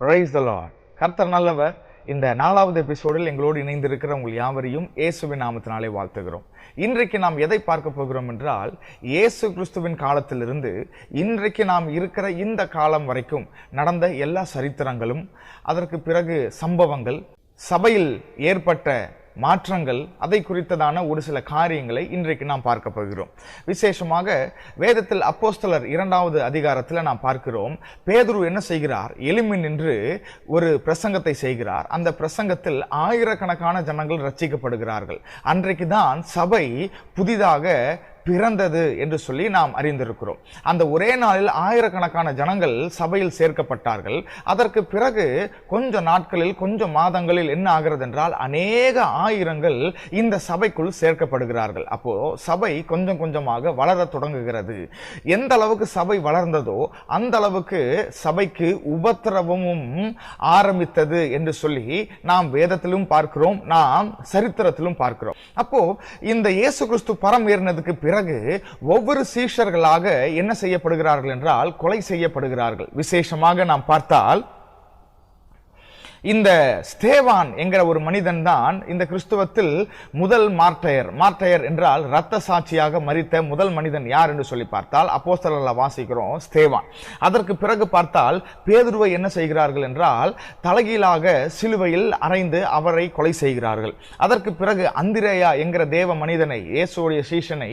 Praise the Lord கர்த்தர் நல்லவர். இந்த நாலாவது எபிசோடில் எங்களோடு இணைந்திருக்கிற உங்கள் யாவரையும் இயேசுவின் நாமத்தினாலே வாழ்த்துகிறோம். இன்றைக்கு நாம் எதை பார்க்க போகிறோம் என்றால் இயேசு கிறிஸ்துவின் காலத்திலிருந்து இன்றைக்கு நாம் இருக்கிற இந்த காலம் வரைக்கும் நடந்த எல்லா சரித்திரங்களும் அதற்கு பிறகு சம்பவங்கள் சபையில் ஏற்பட்ட மாற்றங்கள் அதை குறித்ததான ஒரு சில காரியங்களை இன்றைக்கு நாம் பார்க்க போகிறோம். விசேஷமாக வேதத்தில் அப்போஸ்தலர் இரண்டாவது அதிகாரத்தில் நாம் பார்க்கிறோம் பேதுரு என்ன செய்கிறார்? எளிமை நின்று ஒரு பிரசங்கத்தை செய்கிறார். அந்த பிரசங்கத்தில் ஆயிரக்கணக்கான ஜனங்கள் ரட்சிக்கப்படுகிறார்கள். அன்றைக்கு தான் சபை புதிதாக பிறந்தது என்று சொல்லி நாம் அறிந்திருக்கிறோம். அந்த ஒரே நாளில் ஆயிரக்கணக்கான ஜனங்கள் சபையில் சேர்க்கப்பட்டார்கள். அதற்கு பிறகு கொஞ்ச நாட்களில் கொஞ்சம் மாதங்களில் என்ன ஆகிறது என்றால் அநேக ஆயிரங்கள் இந்த சபைக்குள் சேர்க்கப்படுகிறார்கள். அப்போ சபை கொஞ்சம் கொஞ்சமாக வளர தொடங்குகிறது. எந்த அளவுக்கு சபை வளர்ந்ததோ அந்த அளவுக்கு சபைக்கு உபத்திரவமும் ஆரம்பித்தது என்று சொல்லி நாம் வேதத்திலும் பார்க்கிறோம் நாம் சரித்திரத்திலும் பார்க்கிறோம். அப்போ இந்த இயேசு கிறிஸ்து பரம் ஏறினதுக்கு பிறகு ஒவ்வொரு சீஷர்களாக என்ன செய்யப்படுகிறார்கள் என்றால் கொலை செய்யப்படுகிறார்கள். விசேஷமாக நாம் பார்த்தால் இந்த ஸ்தேவான் என்கிற ஒரு மனிதன் தான் இந்த கிறிஸ்துவத்தில் முதல் மார்டையர் மார்டையர் என்றால் இரத்த சாட்சியாக மறித்த முதல் மனிதன் யார் என்று சொல்லி பார்த்தால் அப்போஸ்தலர்ல வாசிக்கிறோம் ஸ்தேவான். அதற்கு பிறகு பார்த்தால் பேதுருவை என்ன செய்கிறார்கள் என்றால் தலைகீழாக சிலுவையில் அறைந்து அவரை கொலை செய்கிறார்கள். அதற்கு பிறகு அந்திரேயா என்கிற தேவ மனிதனை இயேசுடைய சீஷனை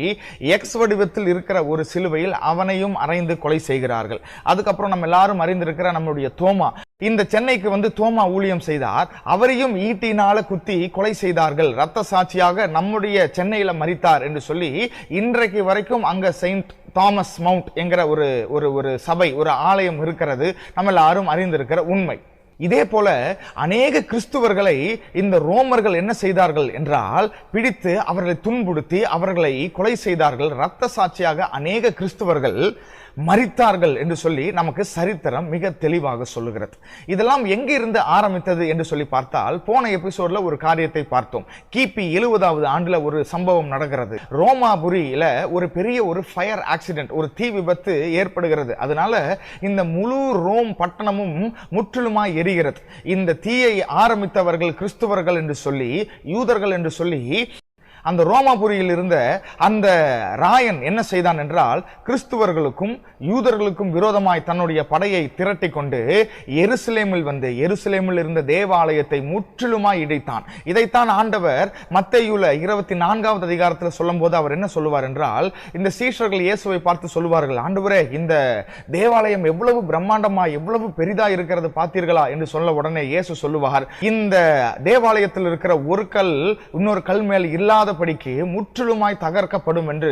எக்ஸ் வடிவத்தில் இருக்கிற ஒரு சிலுவையில் அவனையும் அறைந்து கொலை செய்கிறார்கள். அதுக்கப்புறம் நம்ம எல்லாரும் அறிந்திருக்கிற நம்மளுடைய தோமா. இந்த சென்னைக்கு வந்து தோமா ஊழியம் செய்தார். அவரையும் ஈட்டினால குத்தி கொலை செய்தார்கள். ரத்த சாட்சியாக நம்முடைய சென்னையில மறித்தார் என்று சொல்லி இன்றைக்கு வரைக்கும் அங்க செயின்ட் தாமஸ் மவுண்ட் என்கிற ஒரு ஒரு ஒரு சபை ஒரு ஆலயம் இருக்கிறது. நம்ம எல்லாரும் அறிந்திருக்கிற உண்மை. இதே போல அநேக கிறிஸ்துவர்களை இந்த ரோமர்கள் என்ன செய்தார்கள் என்றால் பிடித்து அவர்களை துன்புறுத்தி அவர்களை கொலை செய்தார்கள். இரத்த சாட்சியாக அநேக கிறிஸ்துவர்கள் மறித்தார்கள் என்று சொல்லி நமக்கு சரித்திரம் மிக தெளிவாக சொல்லுகிறது. இதெல்லாம் எங்கிருந்து ஆரம்பித்தது என்று சொல்லி பார்த்தால் போன எபிசோட்ல ஒரு காரியத்தை பார்த்தோம். கிபி எழுபதாவது ஆண்டுல ஒரு சம்பவம் நடக்கிறது. ரோமாபுரியில ஒரு பெரிய ஒரு ஃபயர் ஆக்சிடென்ட் ஒரு தீ விபத்து ஏற்படுகிறது. அதனால இந்த முழு ரோம் பட்டணமும் முற்றிலுமாய் எரிகிறது. இந்த தீயை ஆரம்பித்தவர்கள் கிறிஸ்துவர்கள் என்று சொல்லி யூதர்கள் என்று சொல்லி அந்த ரோமாபுரியில் இருந்த அந்த ராயன் என்ன செய்தான் என்றால் கிறிஸ்துவர்களுக்கும் யூதர்களுக்கும் விரோதமாய் தன்னுடைய படையை திரட்டி கொண்டு எருசலேமில் வந்து எருசலேமில் இருந்த தேவாலயத்தை முற்றிலுமாய் இடைத்தான். இதைத்தான் ஆண்டவர் மத்தையுல இருபத்தி நான்காவது அதிகாரத்தில் சொல்லும் போது அவர் என்ன சொல்லுவார் என்றால் இந்த சீஷர்கள் இயேசுவை பார்த்து சொல்லுவார்கள் ஆண்டவரே இந்த தேவாலயம் எவ்வளவு பிரம்மாண்டமா எவ்வளவு பெரிதா இருக்கிறது பார்த்தீர்களா? என்று சொல்ல உடனே இயேசு சொல்லுவார். இந்த தேவாலயத்தில் இருக்கிற ஒரு கல் இன்னொரு கல் மேல் இல்லாத இல்லாதபடிக்கு முற்றிலுமாய் தகர்க்கப்படும் என்று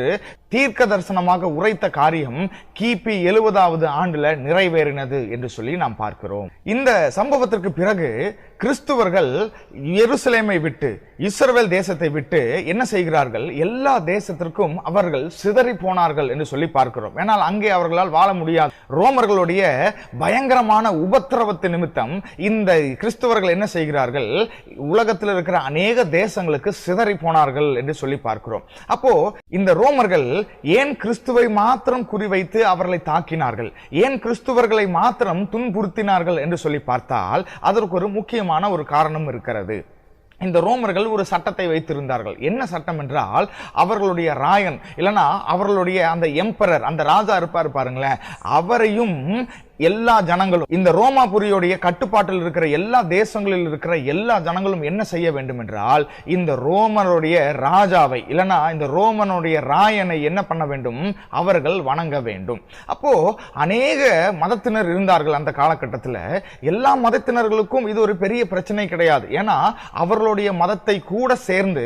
தீர்க்க தரிசனமாக உரைத்த காரியம் கிபி எழுபதாவது ஆண்டுல நிறைவேறினது என்று சொல்லி நாம் பார்க்கிறோம். இந்த சம்பவத்திற்கு பிறகு கிறிஸ்துவர்கள் எருசலேமை விட்டு இஸ்ரவேல் தேசத்தை விட்டு என்ன செய்கிறார்கள்? எல்லா தேசத்திற்கும் அவர்கள் சிதறி போனார்கள் என்று சொல்லி பார்க்கிறோம். ஏனால் அங்கே அவர்களால் வாழ முடியாது. ரோமர்களுடைய பயங்கரமான உபத்திரவத்து நிமித்தம் இந்த கிறிஸ்துவர்கள் என்ன செய்கிறார்கள்? உலகத்தில் இருக்கிற அநேக தேசங்களுக்கு சிதறி போனார்கள் என்று சொல்லி பார்க்கிறோம். அப்போ இந்த ரோமர்கள் ஏன் கிறிஸ்துவை மாத்திரம் குறிவைத்து அவர்களை தாக்கினார்கள்? ஏன் கிறிஸ்துவர்களை மாத்திரம் துன்புறுத்தினார்கள் என்று சொல்லி பார்த்தால் அதற்கு ஒரு முக்கியமான ஒரு காரணம் இருக்கிறது. இந்த ரோமர்கள் ஒரு சட்டத்தை வைத்திருந்தார்கள். என்ன சட்டம் என்றால் அவர்களுடைய ராயன் இல்லனா அவர்களுடைய அந்த எம்பரர் அந்த ராஜா இருப்பார் பாருங்களேன் அவரையும் எல்லா ஜனங்களும் இந்த ரோமாபுரியுடைய கட்டுப்பாட்டில் இருக்கிற எல்லா தேசங்களில் இருக்கிற எல்லா ஜனங்களும் என்ன செய்ய வேண்டும் என்றால் இந்த ரோமனுடைய ராஜாவை இல்லைனா இந்த ரோமனுடைய ராயனை என்ன பண்ண வேண்டும்? அவர்கள் வணங்க வேண்டும். அப்போ அநேக மதத்தினர் இருந்தார்கள் அந்த காலகட்டத்தில். எல்லா மதத்தினர்களுக்கும் இது ஒரு பெரிய பிரச்சனை கிடையாது. ஏன்னா அவர்களுடைய மதத்தை கூட சேர்ந்து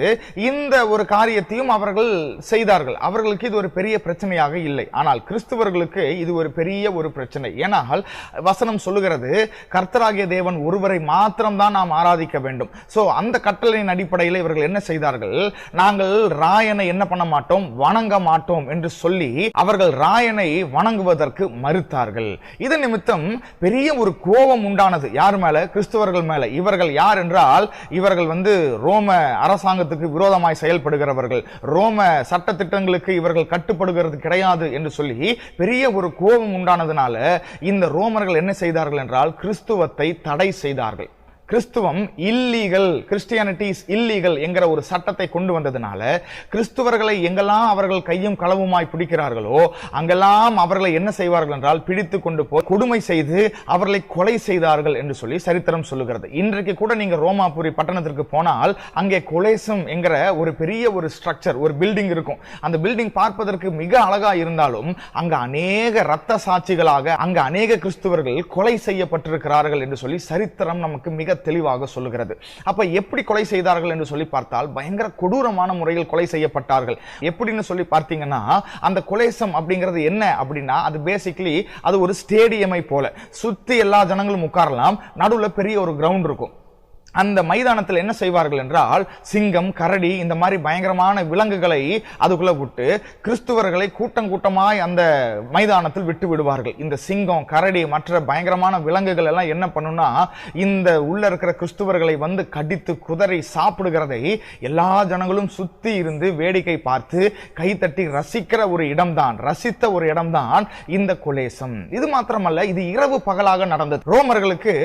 இந்த ஒரு காரியத்தையும் அவர்கள் செய்தார்கள். அவர்களுக்கு இது ஒரு பெரிய பிரச்சனையாக இல்லை. ஆனால் கிறிஸ்துவர்களுக்கு இது ஒரு பெரிய ஒரு பிரச்சனை. ஏன்னா ஆனால் வசனம் சொல்லுகிறது கர்த்தராகிய தேவன் ஒருவரை மாத்திரம்தான் நாம் ஆராதிக்க வேண்டும். ஸோ அந்த கட்டளையின் அடிப்படையில் இவர்கள் என்ன செய்தார்கள்? நாங்கள் ராயனை என்ன பண்ண மாட்டோம்? வணங்க மாட்டோம் என்று சொல்லி அவர்கள் ராயனை வணங்குவதற்கு மறுத்தார்கள். இதன் நிமித்தம் பெரிய ஒரு கோபம் உண்டானது. யார் மேல? கிறிஸ்துவர்கள் மேல. இவர்கள் யார் என்றால் இவர்கள் வந்து ரோம அரசாங்கத்துக்கு விரோதமாய் செயல்படுகிறவர்கள். ரோம சட்ட திட்டங்களுக்கு இவர்கள் கட்டுப்படுகிறது கிடையாது என்று சொல்லி பெரிய ஒரு கோபம் உண்டானதுனால இந்த ரோமர்கள் என்ன செய்தார்கள் என்றால் கிறிஸ்துவத்தை தடை செய்தார்கள். கிறிஸ்துவம் இல்லீகல் கிறிஸ்டியானிட்டி இஸ் இல்லீகல் என்கிற ஒரு சட்டத்தை கொண்டு வந்ததுனால கிறிஸ்துவர்களை எங்கெல்லாம் அவர்கள் கையும் களவுமாய் பிடிக்கிறார்களோ அங்கெல்லாம் அவர்களை என்ன செய்வார்கள் என்றால் பிடித்து கொண்டு போய் கொடுமை செய்து அவர்களை கொலை செய்தார்கள் என்று சொல்லி சரித்திரம் சொல்லுகிறது. இன்றைக்கு கூட நீங்க ரோமாபுரி பட்டணத்திற்கு போனால் அங்கே கொலேசம் என்கிற ஒரு பெரிய ஒரு ஸ்ட்ரக்சர் ஒரு பில்டிங் இருக்கும். அந்த பில்டிங் பார்ப்பதற்கு மிக அழகா இருந்தாலும் அங்க அநேக ரத்த சாட்சிகளாக அங்க அநேக கிறிஸ்துவர்கள் கொலை செய்யப்பட்டிருக்கிறார்கள் என்று சொல்லி சரித்திரம் நமக்கு மிக தெளிவாக சொல்லுகிறது. அப்ப எப்படி கொலை செய்தார்கள் என்று சொல்லி பார்த்தால் பயங்கர கொடூரமான முறையில் கொலை செய்யப்பட்டார்கள். எப்படின்னு சொல்லி பார்த்தீங்கன்னா அந்த கொலைசம் அப்படிங்கிறது என்ன அப்படின்னா அது பேசிக்கலி அது ஒரு ஸ்டேடியமை போல. சுத்தி எல்லா ஜனங்களும் உட்காரலாம் நடுவுல பெரிய ஒரு கிரவுண்ட் இருக்கும். அந்த மைதானத்தில் என்ன செய்வார்கள் என்றால் சிங்கம் கரடி இந்த மாதிரி பயங்கரமான விலங்குகளை அதுக்குள்ள விட்டு கிறிஸ்துவர்களை கூட்டம் கூட்டமாய் அந்த மைதானத்தில் விட்டு விடுவார்கள். இந்த சிங்கம் கரடி மற்ற பயங்கரமான விலங்குகள் எல்லாம் என்ன பண்ணும்னா இந்த உள்ள இருக்கிற கிறிஸ்துவர்களை வந்து கடித்து குதறி சாப்பிடுகிறதை எல்லா ஜனங்களும் சுத்தி இருந்து வேடிக்கை பார்த்து கைத்தட்டி ரசிக்கிற ஒரு இடம்தான் ரசித்த ஒரு இடம்தான் இந்த கொலேசம். இது மாத்திரமல்ல இது இரவு பகலாக நடந்தது. ரோமர்களுக்கு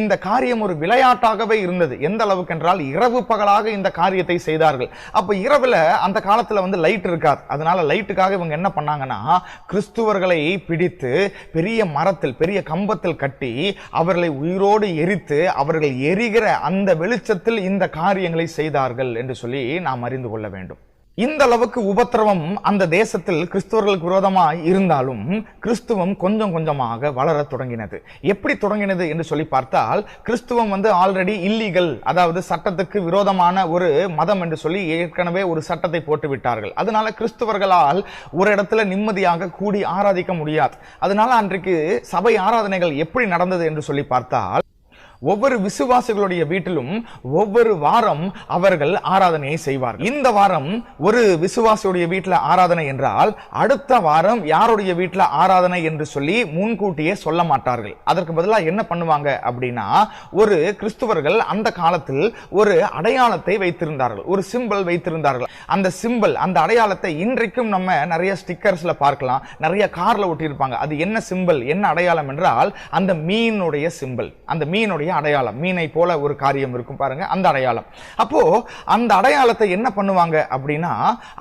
இந்த காரியம் ஒரு விளையாட்டாகவே இருந்தது. எந்த அளவுக்கு என்றால் இரவு பகலாக இந்த காரியத்தை செய்தார்கள். அப்ப இரவுல அந்த காலத்துல வந்து லைட் இருக்காது. அதனால லைட்டுக்காக இவங்க என்ன பண்ணாங்கன்னா கிறிஸ்துவர்களை பிடித்து பெரிய மரத்தில் பெரிய கம்பத்தில் கட்டி அவர்களை உயிரோடு எரித்து அவர்கள் எரிகிற அந்த வெளிச்சத்தில் இந்த காரியங்களை செய்தார்கள் என்று சொல்லி நாம் அறிந்து கொள்ள வேண்டும். இந்த அளவுக்கு உபத்திரவம் அந்த தேசத்தில் கிறிஸ்துவர்களுக்கு விரோதமாக இருந்தாலும் கிறிஸ்துவம் கொஞ்சம் கொஞ்சமாக வளர தொடங்கினது. எப்படி தொடங்கினது என்று சொல்லி பார்த்தால் கிறிஸ்துவம் வந்து ஆல்ரெடி இல்லீகல் அதாவது சட்டத்துக்கு விரோதமான ஒரு மதம் என்று சொல்லி ஏற்கனவே ஒரு சட்டத்தை போட்டு விட்டார்கள். அதனால கிறிஸ்துவர்களால் ஒரு இடத்துல நிம்மதியாக கூடி ஆராதிக்க முடியாது. அதனால அன்றைக்கு சபை ஆராதனைகள் எப்படி நடந்தது என்று சொல்லி பார்த்தால் ஒவ்வொரு விசுவாசிகளுடைய வீட்டிலும் ஒவ்வொரு வாரம் அவர்கள் ஆராதனையை செய்வார் இந்த வாரம் ஒரு விசுவாசியுடைய வீட்டில் ஆராதனை என்றால் அடுத்த வாரம் யாருடைய வீட்டில் ஆராதனை என்று சொல்லி முன்கூட்டியே சொல்ல மாட்டார்கள். அதற்கு பதிலாக என்ன பண்ணுவாங்க அப்படின்னா ஒரு கிறிஸ்துவர்கள் அந்த காலத்தில் ஒரு அடையாளத்தை வைத்திருந்தார்கள். ஒரு சிம்பல் வைத்திருந்தார்கள். அந்த சிம்பல் அந்த அடையாளத்தை இன்றைக்கும் நம்ம நிறைய ஸ்டிக்கர்ஸ்ல பார்க்கலாம். நிறைய கார்ல ஒட்டியிருப்பாங்க. அது என்ன சிம்பல் என்ன அடையாளம் என்றால் அந்த மீனுடைய சிம்பல் அந்த மீனுடைய அடையாளம். மீனை போல ஒரு காரியம் இருக்கும் பாருங்க அந்த அடையாளம். அப்போ அந்த அடையாளத்தை என்ன பண்ணுவாங்க அப்படின்னா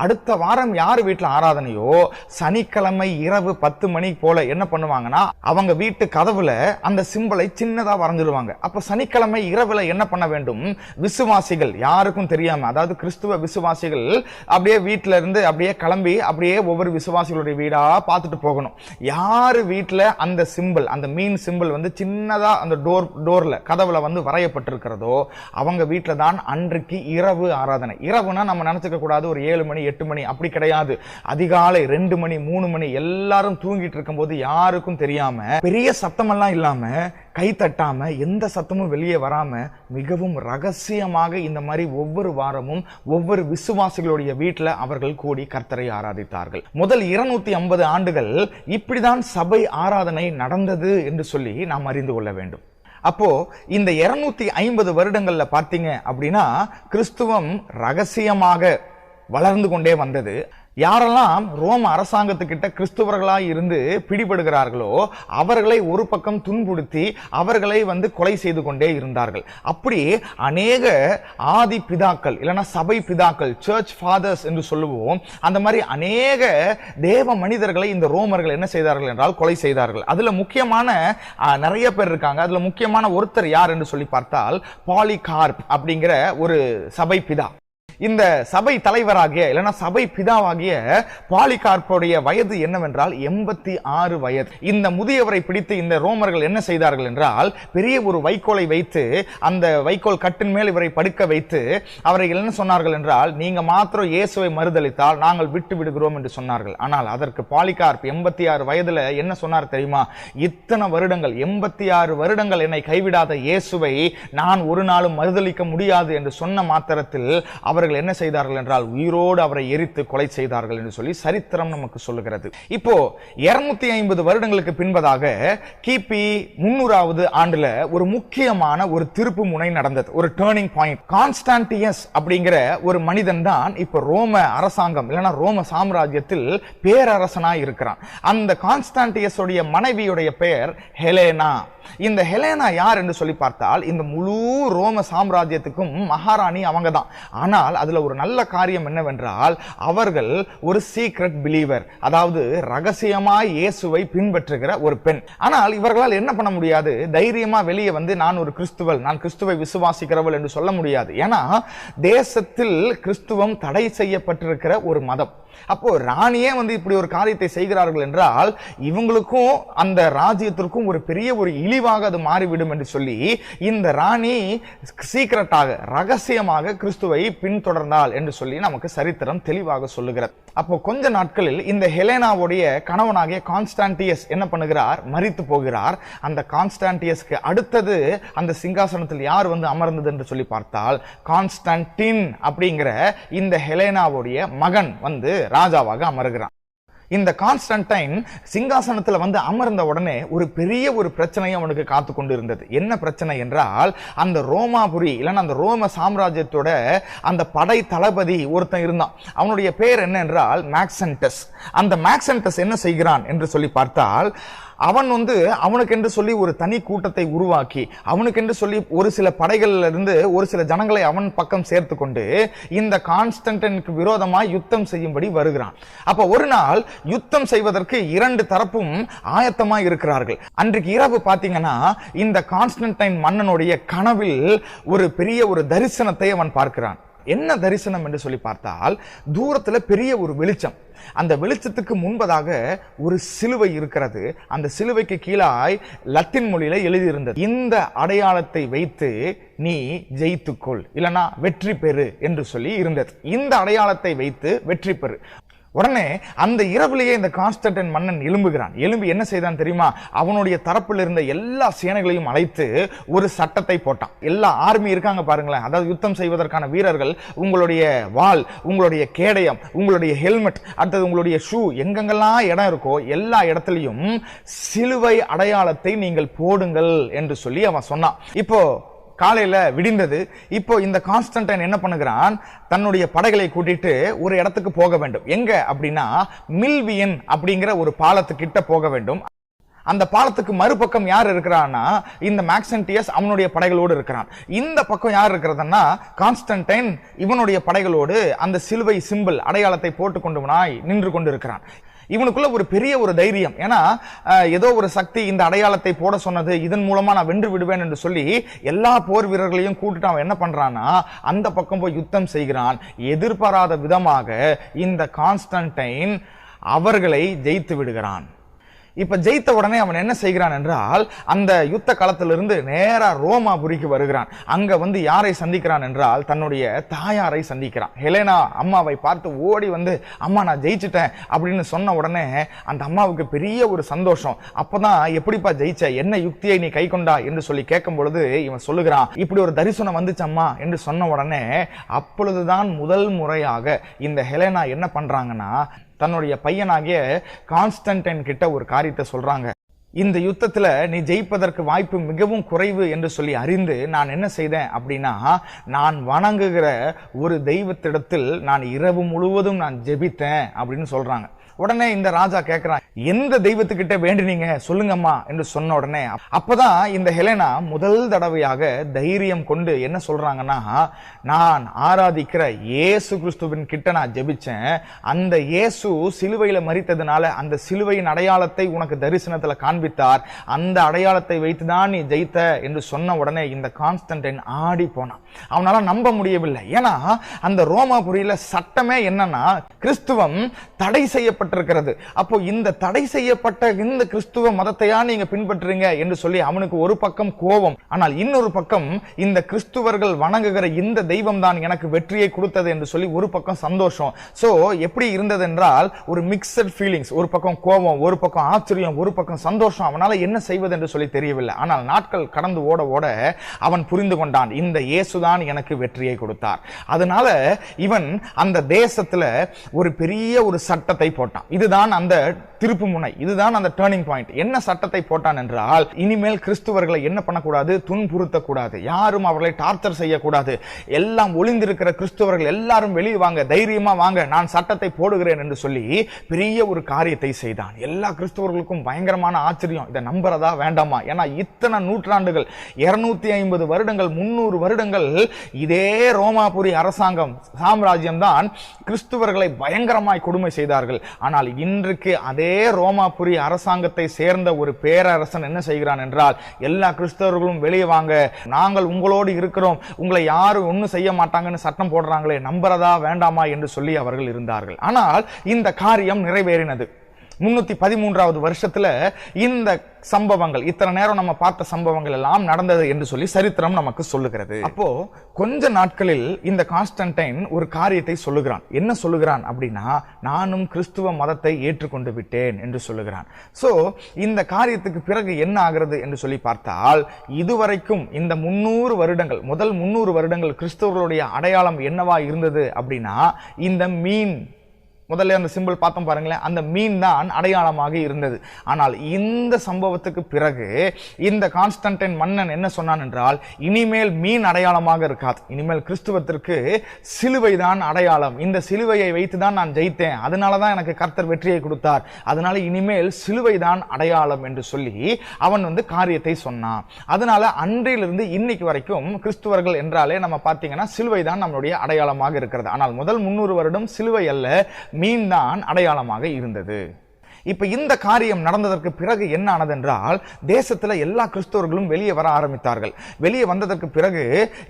அடுத்த வாரம் யார் வீட்டில் ஆராதனையோ சனிக்கிழமை இரவு பத்து மணி போல என்ன பண்ணுவாங்கன்னா அவங்க வீட்டு கதவுல அந்த சிம்பலை சின்னதா வரைஞ்சிருவாங்க அப்ப சனிக்கிழமை இரவுல என்ன பண்ண வேண்டும்? விசுவாசிகள் யாருக்கும் தெரியாம அதாவது கிறிஸ்துவ விசுவாசிகள் அப்படியே வீட்டில இருந்து அப்படியே கிளம்பி அப்படியே ஒவ்வொரு விசுவாசிகளுடைய வீடா பார்த்துட்டு போகணும். யாரு வீட்டில் அந்த சிம்பிள் அந்த மீன் சிம்பிள் வந்து சின்னதா அந்த டோர் டோர்ல கதவுல வந்து வரையப்பட்டிருக்கிறதோ அவங்க வீட்டில் தான் அன்றைக்கு இரவு ஆராதனை. இரவுனா நம்ம நினைச்சுக்க கூடாது ஒரு ஏழு மணி எட்டு மணி அப்படி கிடையாது. அதிகாலை ரெண்டு மணி மூணு மணி எல்லாரும் தூங்கிட்டு இருக்கும்போது யாருக்கும் தெரியாம பெரிய சத்தமெல்லாம் இல்லாம கை தட்டாம எந்த சத்தமும் வெளியே வராம மிகவும் ரகசியமாக இந்த மாதிரி ஒவ்வொரு வாரமும் ஒவ்வொரு விசுவாசிகளுடைய வீட்டில் அவர்கள் கூடி கர்த்தரை ஆராதித்தார்கள். முதல் இருநூத்தி ஐம்பது ஆண்டுகள் இப்படிதான் சபை ஆராதனை நடந்தது என்று சொல்லி நாம் அறிந்து கொள்ள வேண்டும். அப்போ இந்த இருநூத்தி ஐம்பது வருடங்கள்ல பார்த்தீங்க அப்படின்னா கிறிஸ்துவம் ரகசியமாக வளர்ந்து கொண்டே வந்தது. யாரெல்லாம் ரோம அரசாங்கத்துக்கிட்ட கிறிஸ்துவர்களாய் இருந்து பிடிபடுகிறார்களோ அவர்களை ஒரு பக்கம் துன்புறுத்தி அவர்களை வந்து கொலை செய்து கொண்டே இருந்தார்கள். அப்படி அநேக ஆதி பிதாக்கள் இல்லைன்னா சபை பிதாக்கள் சர்ச் ஃபாதர்ஸ் என்று சொல்லுவோம் அந்த மாதிரி அநேக தேவ மனிதர்களை இந்த ரோமர்கள் என்ன செய்தார்கள் என்றால் கொலை செய்தார்கள். அதுல முக்கியமான நிறைய பேர் இருக்காங்க. அதுல முக்கியமான ஒருத்தர் யார் என்று சொல்லி பார்த்தால் பாலிகார்ப் அப்படிங்கிற ஒரு சபை பிதா. இந்த சபை தலைவராகிய இல்லைன்னா சபை பிதாவாகிய பாலிகார்ப்புடைய வயது என்னவென்றால் எண்பத்தி ஆறு வயது. இந்த முதியவரை பிடித்து இந்த ரோமர்கள் என்ன செய்தார்கள் என்றால் பெரிய ஒரு வைக்கோலை வைத்து அந்த வைக்கோல் கட்டின் மேல் இவரை படுக்க வைத்து அவரை என்ன சொன்னார்கள் என்றால் நீங்க மாத்திரம் இயேசுவை மறுதளித்தால் நாங்கள் விட்டு விடுகிறோம் என்று சொன்னார்கள். ஆனால் அதற்கு பாலிகார்ப் எண்பத்தி ஆறு வயதுல என்ன சொன்னார் தெரியுமா? இத்தனை வருடங்கள் எண்பத்தி ஆறு வருடங்கள் என்னை கைவிடாத இயேசுவை நான் ஒரு நாளும் மறுதளிக்க முடியாது என்று சொன்ன மாத்திரத்தில் அவர்கள் அவர்கள் என்ன செய்தார்கள் என்றால் உயிரோடு அவரை எரித்து கொலை செய்தார்கள் என்று சொல்லி சரித்திரம் நமக்கு சொல்லுகிறது. இப்போ இருநூத்தி ஐம்பது வருடங்களுக்கு பின்பதாக கிபி முன்னூறாவது ஆண்டுல ஒரு முக்கியமான ஒரு திருப்பு முனை நடந்தது. ஒரு டேர்னிங் பாயிண்ட் கான்ஸ்டான்டியஸ் அப்படிங்கிற ஒரு மனிதன் தான் இப்ப ரோம அரசாங்கம் இல்லைன்னா ரோம சாம்ராஜ்யத்தில் பேரரசனா இருக்கிறான். அந்த கான்ஸ்டான்டியஸ் உடைய மனைவியுடைய பெயர் ஹெலேனா. இந்த ஹெலேனா யார் என்று சொல்லி பார்த்தால் இந்த முழு ரோம சாம்ராஜ்யத்துக்கும் மகாராணி அவங்க தான் ஆனால் ஆனால் அதில் ஒரு நல்ல காரியம் என்னவென்றால் அவர்கள் ஒரு சீக்ரெட் பிலீவர் அதாவது ரகசியமாய் இயேசுவை பின்பற்றுகிற ஒரு பெண். ஆனால் இவர்களால் என்ன பண்ண முடியாது? தைரியமாக வெளியே வந்து நான் ஒரு கிறிஸ்துவல் நான் கிறிஸ்துவை விசுவாசிக்கிறவள் என்று சொல்ல முடியாது. ஏன்னா தேசத்தில் கிறிஸ்துவம் தடை செய்யப்பட்டிருக்கிற ஒரு மதம். அப்போ ராணியே வந்து இப்படி ஒரு காரியத்தை செய்கிறார்கள் என்றால் இவங்களுக்கும் அந்த ராஜ்யத்திற்கும் ஒரு பெரிய ஒரு இழிவாக அது மாறிவிடும் என்று சொல்லி இந்த ராணி சீக்கிரட்டாக ரகசியமாக கிறிஸ்துவை பின் பின்தொடர்ந்தாள் என்று சொல்லி நமக்கு சரித்திரம் தெளிவாக சொல்லுகிறது. அப்போ கொஞ்ச நாட்களில் இந்த ஹெலேனாவுடைய கணவனாகிய கான்ஸ்டான்டியஸ் என்ன பண்ணுகிறார்? மறித்து போகிறார். அந்த கான்ஸ்டான்டியஸ்க்கு அடுத்தது அந்த சிங்காசனத்தில் யார் வந்து அமர்ந்தது என்று சொல்லி பார்த்தால் கான்ஸ்டான்டின் அப்படிங்கிற இந்த ஹெலேனாவுடைய மகன் வந்து ராஜாவாக அமர்கிறான். இந்த கான்ஸ்டன்டைன் சிங்காசனத்தில் வந்து அமர்ந்த உடனே ஒரு பெரிய ஒரு பிரச்சனையை அவனுக்கு காத்து கொண்டு இருந்தது என்ன பிரச்சனை என்றால் அந்த ரோமாபுரி இல்லைன்னா அந்த ரோம சாம்ராஜ்யத்தோட அந்த படை தளபதி ஒருத்தன் இருந்தான். அவனுடைய பேர் என்ன என்றால் மேக்சன்டஸ். அந்த மேக்சன்டஸ் என்ன செய்கிறான் என்று சொல்லி பார்த்தால் அவன் வந்து அவனுக்கென்று சொல்லி ஒரு தனி கூட்டத்தை உருவாக்கி அவனுக்கென்று சொல்லி ஒரு சில படைகள்ல இருந்து ஒரு சில ஜனங்களை அவன் பக்கம் சேர்த்து கொண்டு இந்த கான்ஸ்டன்டனுக்கு விரோதமாக யுத்தம் செய்யும்படி வருகிறான். அப்ப ஒரு நாள் யுத்தம் செய்வதற்கு இரண்டு தரப்பும் ஆயத்தமாக இருக்கிறார்கள். அன்றைக்கு இரவு பார்த்தீங்கன்னா இந்த கான்ஸ்டன்டைன் மன்னனுடைய கனவில் ஒரு பெரிய ஒரு தரிசனத்தை அவன் பார்க்கிறான். என்ன தரிசனம் என்று சொல்லி பார்த்தால் தூரத்துல பெரிய ஒரு வெளிச்சம். அந்த வெளிச்சத்துக்கு முன்பதாக ஒரு சிலுவை இருக்கிறது. அந்த சிலுவைக்கு கீழாய் லத்தின் மொழியில எழுதியிருந்தது. இந்த அடையாளத்தை வைத்து நீ ஜெயித்துக்கொள். இல்லனா வெற்றி பெறு என்று சொல்லி இருந்தது. இந்த அடையாளத்தை வைத்து வெற்றி பெறு. உடனே அந்த இரவுலேயே இந்த கான்ஸ்டன்டன் மன்னன் எழும்புகிறான். எலும்பு என்ன செய்தான் தெரியுமா? அவனுடைய தரப்பில் இருந்த எல்லா சேனைகளையும் அழைத்து ஒரு சட்டத்தை போட்டான். எல்லா ஆர்மி இருக்காங்க பாருங்களேன். அதாவது யுத்தம் செய்வதற்கான வீரர்கள் உங்களுடைய வாள் உங்களுடைய கேடயம் உங்களுடைய ஹெல்மெட் அடுத்தது உங்களுடைய ஷூ எங்கெங்கெல்லாம் இடம் இருக்கோ எல்லா இடத்துலையும் சிலுவை அடையாளத்தை நீங்கள் போடுங்கள் என்று சொல்லி அவன் சொன்னான். இப்போ காலையில் விடிந்தது. இப்போ இந்த கான்ஸ்டன்டைன் என்ன பண்ணுகிறான்? தன்னுடைய படைகளை கூட்டிட்டு ஒரு இடத்துக்கு போக வேண்டும். எங்க அப்படின்னா மில்வியன் அப்படிங்கிற ஒரு பாலத்துக்கிட்ட போக வேண்டும். அந்த பாலத்துக்கு மறுபக்கம் யார் இருக்கிறான்னா இந்த மேக்சன்டியஸ் அவனுடைய படைகளோடு இருக்கிறான். இந்த பக்கம் யார் இருக்கிறதுனா கான்ஸ்டன்டைன் இவனுடைய படைகளோடு அந்த சிலுவை சிம்பிள் அடையாளத்தை போட்டு கொண்டுவனாய் நின்று கொண்டு இருக்கிறான் இவனுக்குள்ள ஒரு பெரிய ஒரு தைரியம். ஏன்னா ஏதோ ஒரு சக்தி இந்த அடையாளத்தை போட சொன்னது இதன் மூலமா நான் வென்று விடுவேன் என்று சொல்லி எல்லா போர் வீரர்களையும் கூட்டிட்டு அவன் என்ன பண்றான்னா அந்த பக்கம் போய் யுத்தம் செய்கிறான். எதிர்பாராத விதமாக இந்த கான்ஸ்டன்டைன் அவர்களை ஜெயித்து விடுகிறான். இப்ப ஜெயித்த உடனே அவன் என்ன செய்கிறான் என்றால் அந்த யுத்த களத்திலிருந்து நேரா ரோமாபுரிக்கு வருகிறான். அங்க வந்து யாரை சந்திக்கிறான் என்றால் தன்னுடைய தாயாரை சந்திக்கிறான். ஹெலேனா அம்மாவை பார்த்து ஓடி வந்து அம்மா நான் ஜெயிச்சிட்டேன் அப்படின்னு சொன்ன உடனே அந்த அம்மாவுக்கு பெரிய ஒரு சந்தோஷம். அப்பதான் எப்படிப்பா ஜெயிச்ச? என்ன யுக்தியை நீ கை கொண்டா? என்று சொல்லி கேட்கும் பொழுது இவன் சொல்லுகிறான் இப்படி ஒரு தரிசனம் வந்துச்சம்மா என்று சொன்ன உடனே அப்பொழுதுதான் முதல் முறையாக இந்த ஹெலேனா என்ன பண்றாங்கன்னா தன்னுடைய பையனாகிய கான்ஸ்டன்டைன் கிட்ட ஒரு காரியத்தை சொல்றாங்க. இந்த யுத்தத்தில் நீ ஜெயிப்பதற்கு வாய்ப்பு மிகவும் குறைவு என்று சொல்லி அறிந்து நான் என்ன செய்தேன் அப்படின்னா நான் வணங்குகிற ஒரு தெய்வத்திடத்தில் நான் இரவு முழுவதும் நான் ஜெபித்தேன் அப்படின்னு சொல்கிறாங்க உடனே இந்த ராஜா கேட்கிறான் எந்த தெய்வத்துக்கிட்ட வேண்டினீங்க? சொல்லுங்கம்மா என்று சொன்ன உடனே அப்பதான் இந்த ஹெலனா முதல் தடவையாக தைரியம் கொண்டு என்ன சொல்றாங்கன்னா நான் ஆராதிக்கிற இயேசு கிறிஸ்துவின் கிட்ட நான் ஜெபிச்சேன். அந்த இயேசு சிலுவையில மறித்ததுனால அந்த சிலுவையின் அடையாளத்தை உனக்கு தரிசனத்துல காண்பித்தார். அந்த அடையாளத்தை வைத்து தான் நீ ஜெயித்த என்று சொன்ன உடனே இந்த கான்ஸ்டன்டைன் ஆடி போனான். அவனால நம்ப முடியவில்லை. ஏன்னா அந்த ரோமாபுரியில சட்டமே என்னன்னா கிறிஸ்துவம் தடை செய்யப்பட்ட செய்யப்பட்டிருக்கிறது அப்போ இந்த தடை செய்யப்பட்ட இந்த கிறிஸ்துவ மதத்தையா நீங்க பின்பற்றுறீங்க என்று சொல்லி அவனுக்கு ஒரு பக்கம் கோபம். ஆனால் இன்னொரு பக்கம் இந்த கிறிஸ்துவர்கள் வணங்குகிற இந்த தெய்வம் தான் எனக்கு வெற்றியை கொடுத்தது என்று சொல்லி ஒரு பக்கம் சந்தோஷம். சோ எப்படி இருந்தது என்றால் ஒரு மிக்சட் ஃபீலிங்ஸ் ஒரு பக்கம் கோபம் ஒரு பக்கம் ஆச்சரியம் ஒரு பக்கம் சந்தோஷம். அவனால என்ன செய்வது என்று சொல்லி தெரியவில்லை. ஆனால் நாட்கள் கடந்து ஓட ஓட அவன் புரிந்து கொண்டான் இந்த இயேசுதான் எனக்கு வெற்றியை கொடுத்தார். அதனால இவன் அந்த தேசத்துல ஒரு பெரிய ஒரு சட்டத்தை போட்டான். இதுதான் அந்த திருப்பு முனை. இதுதான் அந்த டேர்னிங் பாயிண்ட் என்ன சட்டத்தை போட்டான் என்றால் இனிமேல் கிறிஸ்துவர்களை என்ன பண்ணக்கூடாது? துன்புறுத்தக்கூடாது. யாரும் அவர்களை டார்ச்சர் செய்யக்கூடாது. எல்லாம் ஒளிந்திருக்கிற கிறிஸ்துவர்கள் எல்லாரும் வெளியே வாங்க தைரியமா வாங்க நான் சட்டத்தை போடுகிறேன் என்று சொல்லி பெரிய ஒரு காரியத்தை செய்தான். எல்லா கிறிஸ்துவர்களுக்கும் பயங்கரமான ஆச்சரியம். இதை நம்புறதா வேண்டாமா? ஏன்னா இத்தனை நூற்றாண்டுகள் இருநூத்தி ஐம்பது வருடங்கள் முன்னூறு வருடங்கள் இதே ரோமாபுரி அரசாங்கம் சாம்ராஜ்யம் தான் கிறிஸ்துவர்களை பயங்கரமாய் கொடுமை செய்தார்கள். ஆனால் இன்றைக்கு அதே ரோமாபுரி அரசாங்கத்தை சேர்ந்த ஒரு பேரரசன் என்ன செய்கிறான் என்றால் எல்லா கிறிஸ்தவர்களும் வெளியே வாங்க நாங்கள் உங்களோடு இருக்கிறோம் உங்களை யாரும் ஒன்றும் செய்ய மாட்டாங்கன்னு சட்டம் போடுறாங்களே நம்புறதா வேண்டாமா என்று சொல்லி அவர்கள் இருந்தார்கள். ஆனால் இந்த காரியம் நிறைவேறினது. முன்னூத்தி பதிமூன்றாவது வருஷத்துல இந்த சம்பவங்கள் இத்தனை நேரம் நம்ம பார்த்த சம்பவங்கள் எல்லாம் நடந்தது என்று சொல்லி சரித்திரம் நமக்கு சொல்லுகிறது. அப்போ கொஞ்ச நாட்களில் இந்த கான்ஸ்டன்டைன் ஒரு காரியத்தை சொல்லுகிறான். என்ன சொல்லுகிறான் அப்படின்னா நானும் கிறிஸ்துவ மதத்தை ஏற்றுக்கொண்டு விட்டேன் என்று சொல்லுகிறான். சோ இந்த காரியத்துக்கு பிறகு என்ன ஆகிறது என்று சொல்லி பார்த்தால் இதுவரைக்கும் இந்த முன்னூறு வருடங்கள் முதல் முன்னூறு வருடங்கள் கிறிஸ்தவர்களுடைய அடையாளம் என்னவா இருந்தது அப்படின்னா இந்த மீன் முதல்ல அந்த சிம்பிள் பார்த்தோம் பாருங்களேன். அந்த மீன் தான் அடையாளமாக இருந்தது. ஆனால் இந்த சம்பவத்துக்கு பிறகு இந்த கான்ஸ்டன்டைன் மன்னன் என்ன சொன்னான் என்றால் இனிமேல் மீன் அடையாளமாக இருக்காது. இனிமேல் கிறிஸ்துவத்திற்கு சிலுவை தான் அடையாளம். இந்த சிலுவையை வைத்து தான் நான் ஜெயித்தேன். அதனால தான் எனக்கு கர்த்தர் வெற்றியை கொடுத்தார். அதனால இனிமேல் சிலுவை தான் அடையாளம் என்று சொல்லி அவன் வந்து காரியத்தை சொன்னான். அதனால அன்றையிலிருந்து இன்னைக்கு வரைக்கும் கிறிஸ்துவர்கள் என்றாலே நம்ம பார்த்தீங்கன்னா சிலுவை தான் நம்மளுடைய அடையாளமாக இருக்கிறது. ஆனால் முதல் முன்னூறு வருடம் சிலுவை அல்ல. மீன் தான் அடையாளமாக இருந்தது. இப்ப இந்த காரியம் நடந்ததற்கு பிறகு என்ன ஆனதென்றால் தேசத்துல எல்லா கிறிஸ்தவர்களும் வெளியே வர ஆரம்பித்தார்கள். வெளியே வந்ததற்கு பிறகு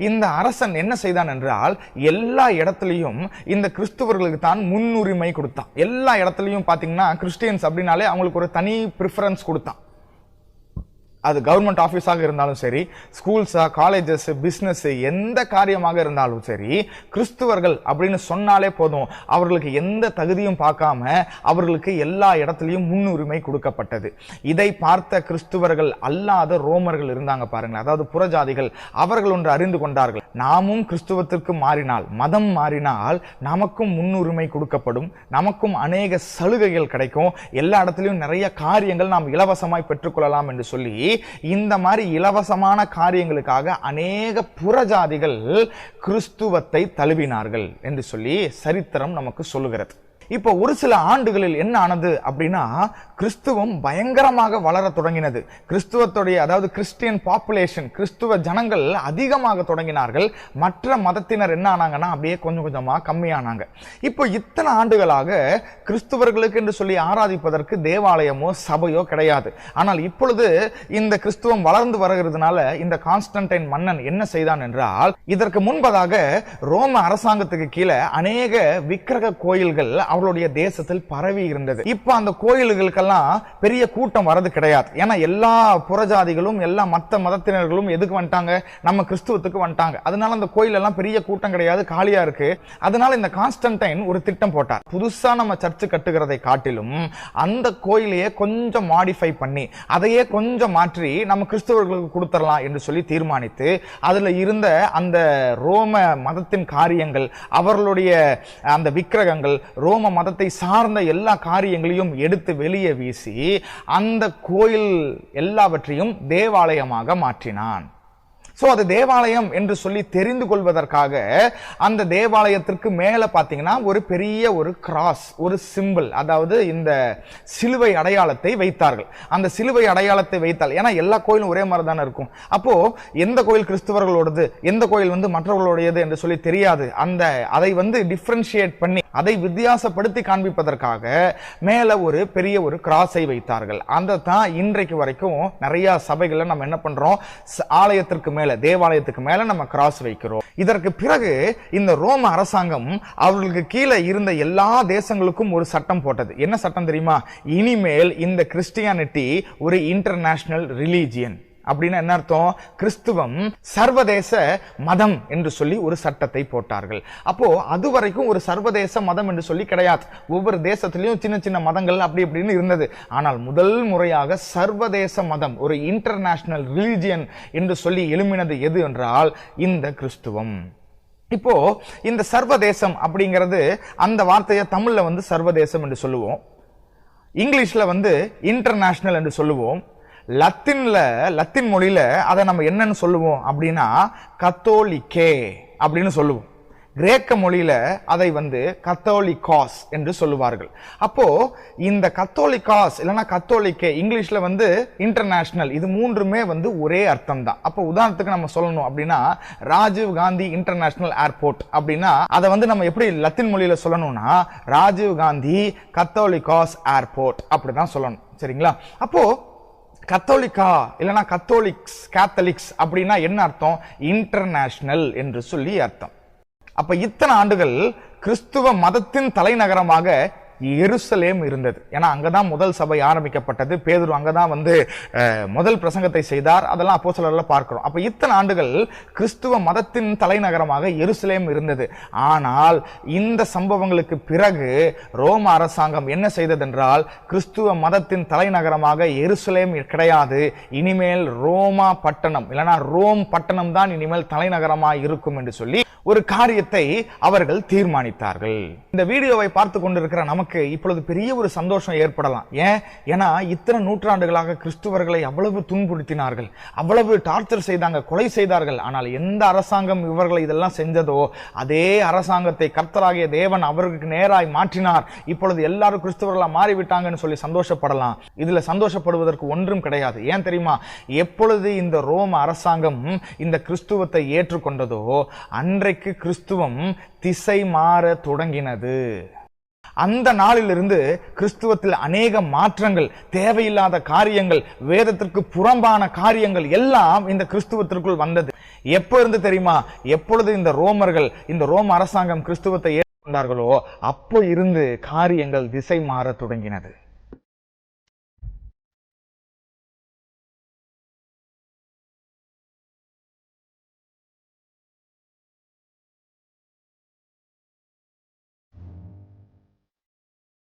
இந்த அரசன் என்ன செய்தான் என்றால் எல்லா இடத்துலையும் இந்த கிறிஸ்தவர்களுக்கு தான் முன்னுரிமை கொடுத்தான். எல்லா இடத்துலையும் பாத்தீங்கன்னா கிறிஸ்டியன்ஸ் அப்படின்னாலே அவங்களுக்கு ஒரு தனி ப்ரிஃபரன்ஸ் கொடுத்தான். அது கவர்மெண்ட் ஆஃபீஸாக இருந்தாலும் சரி ஸ்கூல்ஸா காலேஜஸ் பிஸ்னஸ் எந்த காரியமாக இருந்தாலும் சரி கிறிஸ்துவர்கள் அப்படின்னு சொன்னாலே போதும். அவர்களுக்கு எந்த தகுதியும் பார்க்காம அவர்களுக்கு எல்லா இடத்துலையும் முன்னுரிமை கொடுக்கப்பட்டது. இதை பார்த்த கிறிஸ்துவர்கள் அல்லாத ரோமர்கள் இருந்தாங்க பாருங்களேன். அதாவது புறஜாதிகள் அவர்கள் ஒன்று அறிந்து கொண்டார்கள். நாமும் கிறிஸ்துவத்திற்கு மாறினால் மதம் மாறினால் நமக்கும் முன்னுரிமை கொடுக்கப்படும். நமக்கும் அநேக சலுகைகள் கிடைக்கும். எல்லா இடத்துலையும் நிறைய காரியங்கள் நாம் இலவசமாய் பெற்றுக்கொள்ளலாம் என்று சொல்லி இந்த மாதிரி இலவசமான காரியங்களுக்காக அநேக புறஜாதிகள் கிறிஸ்துவத்தை தழுவினார்கள் என்று சொல்லி சரித்திரம் நமக்கு சொல்லுகிறது. இப்போ ஒரு சில ஆண்டுகளில் என்ன ஆனது அப்படின்னா கிறிஸ்துவம் பயங்கரமாக வளர தொடங்கினது. கிறிஸ்துவத்துடைய அதாவது கிறிஸ்டியன் பாப்புலேஷன் கிறிஸ்துவ ஜனங்கள் அதிகமாக தொடங்கினார்கள். மற்ற மதத்தினர் என்ன ஆனாங்கன்னா அப்படியே கொஞ்சம் கொஞ்சமாக கம்மியானாங்க. இப்போ இத்தனை ஆண்டுகளாக கிறிஸ்துவர்களுக்கு என்று சொல்லி ஆராதிப்பதற்கு தேவாலயமோ சபையோ கிடையாது. ஆனால் இப்பொழுது இந்த கிறிஸ்துவம் வளர்ந்து வருகிறதுனால இந்த கான்ஸ்டன்டைன் மன்னன் என்ன செய்தான் என்றால் இதற்கு முன்பதாக ரோம அரசாங்கத்துக்கு கீழே அநேக விக்கிரக கோயில்கள் அவர்களுடைய தேசத்தில் பரவி இருந்தது. இப்ப அந்த கோயில்களுக்கெல்லாம் பெரிய கூட்டம் வரது கிடையாது. ஏன்னா எல்லா புறஜாதிகளும் எல்லா மற்ற மதத்தினர்களும் எதுக்கு வந்துட்டாங்க? நம்ம கிறிஸ்துவத்துக்கு வந்துட்டாங்க. அதனால அந்த கோயில் எல்லாம் பெரிய கூட்டம் கிடையாது காலியா இருக்கு. அதனால இந்த கான்ஸ்டன்டைன் ஒரு திட்டம் போட்டார். புதுசா நம்ம சர்ச்சு கட்டுகிறதை காட்டிலும் அந்த கோயிலையே கொஞ்சம் மாடிஃபை பண்ணி அதையே கொஞ்சம் மாற்றி நம்ம கிறிஸ்தவர்களுக்கு கொடுத்துடலாம் என்று சொல்லி தீர்மானித்து அதுல இருந்த அந்த ரோம மதத்தின் காரியங்கள் அவர்களுடைய அந்த விக்கிரகங்கள் ரோம மதத்தை சார்ந்த எல்லா காரியங்களையும் எடுத்து வெளியே வீசி அந்த கோயில் எல்லாவற்றையும் தேவாலயமாக மாற்றினான். ஸோ அது தேவாலயம் என்று சொல்லி தெரிந்து கொள்வதற்காக அந்த தேவாலயத்திற்கு மேலே பார்த்தீங்கன்னா ஒரு பெரிய ஒரு கிராஸ் ஒரு சிம்பிள் அதாவது இந்த சிலுவை அடையாளத்தை வைத்தார்கள். அந்த சிலுவை அடையாளத்தை வைத்தால் ஏன்னா எல்லா கோயிலும் ஒரே மாதிரி தானே இருக்கும். அப்போது எந்த கோயில் கிறிஸ்தவர்களோடது எந்த கோயில் வந்து மற்றவர்களுடையது என்று சொல்லி தெரியாது. அந்த அதை வந்து டிஃப்ரென்ஷியேட் பண்ணி அதை வித்தியாசப்படுத்தி காண்பிப்பதற்காக மேலே ஒரு பெரிய ஒரு கிராஸை வைத்தார்கள். அந்த தான் இன்றைக்கு வரைக்கும் நிறையா சபைகளில் நம்ம என்ன பண்ணுறோம் ஆலயத்திற்கு மேலே மேல தேவாலயத்துக்கு மேல நம்ம கிராஸ் வைக்கிறோம். இதற்கு பிறகு இந்த ரோம அரசாங்கம் அவர்களுக்கு கீழே இருந்த எல்லா தேசங்களுக்கும் ஒரு சட்டம் போட்டது. என்ன சட்டம் தெரியுமா? இனிமேல் இந்த கிறிஸ்டியானிட்டி ஒரு இன்டர்நேஷனல் ரிலீஜியன் அப்படின்னா என்ன அர்த்தம்? கிறிஸ்துவம் சர்வதேச மதம் என்று சொல்லி ஒரு சட்டத்தை போட்டார்கள். அப்போ அது வரைக்கும் ஒரு சர்வதேச மதம் என்று சொல்லி கிடையாது. ஒவ்வொரு தேசத்திலையும் சின்ன சின்ன மதங்கள் அப்படி இப்படின்னு இருந்தது. ஆனால் முதல் முறையாக சர்வதேச மதம் ஒரு இன்டர்நேஷனல் ரிலிஜியன் என்று சொல்லி எழுமினது எது என்றால் இந்த கிறிஸ்துவம். இப்போ இந்த சர்வதேசம் அப்படிங்கிறது அந்த வார்த்தையை தமிழ்ல வந்து சர்வதேசம் என்று சொல்லுவோம். இங்கிலீஷ்ல வந்து இன்டர்நேஷனல் என்று சொல்லுவோம். லத்தின்ல லத்தின் மொழியில அதை நம்ம என்னன்னு சொல்லுவோம் அப்படின்னா கத்தோலிக்கே அப்படின்னு சொல்லுவோம். கிரேக்க மொழியில அதை வந்து கத்தோலிகாஸ் என்று சொல்லுவார்கள். அப்போ இந்த கத்தோலிகாஸ் இல்லைன்னா கத்தோலிக்கே இங்கிலீஷ்ல வந்து இன்டர்நேஷனல் இது மூன்றுமே வந்து ஒரே அர்த்தம் தான் அப்போ உதாரணத்துக்கு நம்ம சொல்லணும் அப்படின்னா ராஜீவ் காந்தி இன்டர்நேஷனல் ஏர்போர்ட் அப்படின்னா அதை வந்து நம்ம எப்படி லத்தின் மொழியில சொல்லணும்னா ராஜீவ் காந்தி கத்தோலிகாஸ் ஏர்போர்ட் அப்படிதான் சொல்லணும். சரிங்களா? அப்போ கத்தோலிக்கா இல்லைனா கத்தோலிக்ஸ் கேத்தலிக்ஸ் அப்படின்னா என்ன அர்த்தம்? இன்டர்நேஷனல் என்று சொல்லி அர்த்தம். அப்ப இத்தனை ஆண்டுகள் கிறிஸ்துவ மதத்தின் தலைநகரமாக எருசலேம் இருந்தது. ஏன்னா அங்கதான் முதல் சபை ஆரம்பிக்கப்பட்டது. பேதுரு அங்கதான் வந்து முதல் பிரசங்கத்தை செய்தார். அதெல்லாம் அப்போ சிலரில் பார்க்கிறோம். அப்போ இத்தனை ஆண்டுகள் கிறிஸ்துவ மதத்தின் தலைநகரமாக எருசலேம் இருந்தது. ஆனால் இந்த சம்பவங்களுக்கு பிறகு ரோம அரசாங்கம் என்ன செய்ததென்றால் கிறிஸ்துவ மதத்தின் தலைநகரமாக எருசலேம் கிடையாது. இனிமேல் ரோமா பட்டணம் இல்லைனா ரோம் பட்டணம் தான் இனிமேல் தலைநகரமாக இருக்கும் என்று சொல்லி ஒரு காரியத்தை அவர்கள் தீர்மானித்தார்கள். இந்த வீடியோவை பார்த்து கொண்டிருக்கிற நமக்கு இப்பொழுது பெரிய ஒரு சந்தோஷம் ஏற்படலாம். ஏன்? ஏன்னா இத்தனை நூற்றாண்டுகளாக கிறிஸ்துவர்களை அவ்வளவு துன்புறுத்தினார்கள். அவ்வளவு டார்ச்சர் செய்தாங்க கொலை செய்தார்கள். ஆனால் எந்த அரசாங்கம் இவர்களை இதெல்லாம் செஞ்சதோ அதே அரசாங்கத்தை கர்த்தராகிய தேவன் அவர்களுக்கு நேராய் மாற்றினார். இப்பொழுது எல்லாரும் கிறிஸ்துவர்களாக மாறிவிட்டாங்கன்னு சொல்லி சந்தோஷப்படலாம். இதுல சந்தோஷப்படுவதற்கு ஒன்றும் கிடையாது. ஏன் தெரியுமா? எப்பொழுது இந்த ரோம அரசாங்கம் இந்த கிறிஸ்துவத்தை ஏற்றுக்கொண்டதோ இன்றைக்கு கிறிஸ்துவம் திசை மாற தொடங்கினது. அந்த நாளிலிருந்து கிறிஸ்துவத்தில் அநேக மாற்றங்கள் தேவையில்லாத காரியங்கள் வேதத்திற்கு புறம்பான காரியங்கள் எல்லாம் இந்த கிறிஸ்துவத்திற்குள் வந்தது. எப்போ இருந்து தெரியுமா? எப்பொழுது இந்த ரோமர்கள் இந்த ரோம அரசாங்கம் கிறிஸ்துவத்தை ஏற்றுக்கொண்டார்களோ அப்போ இருந்து காரியங்கள் திசை மாற தொடங்கினது.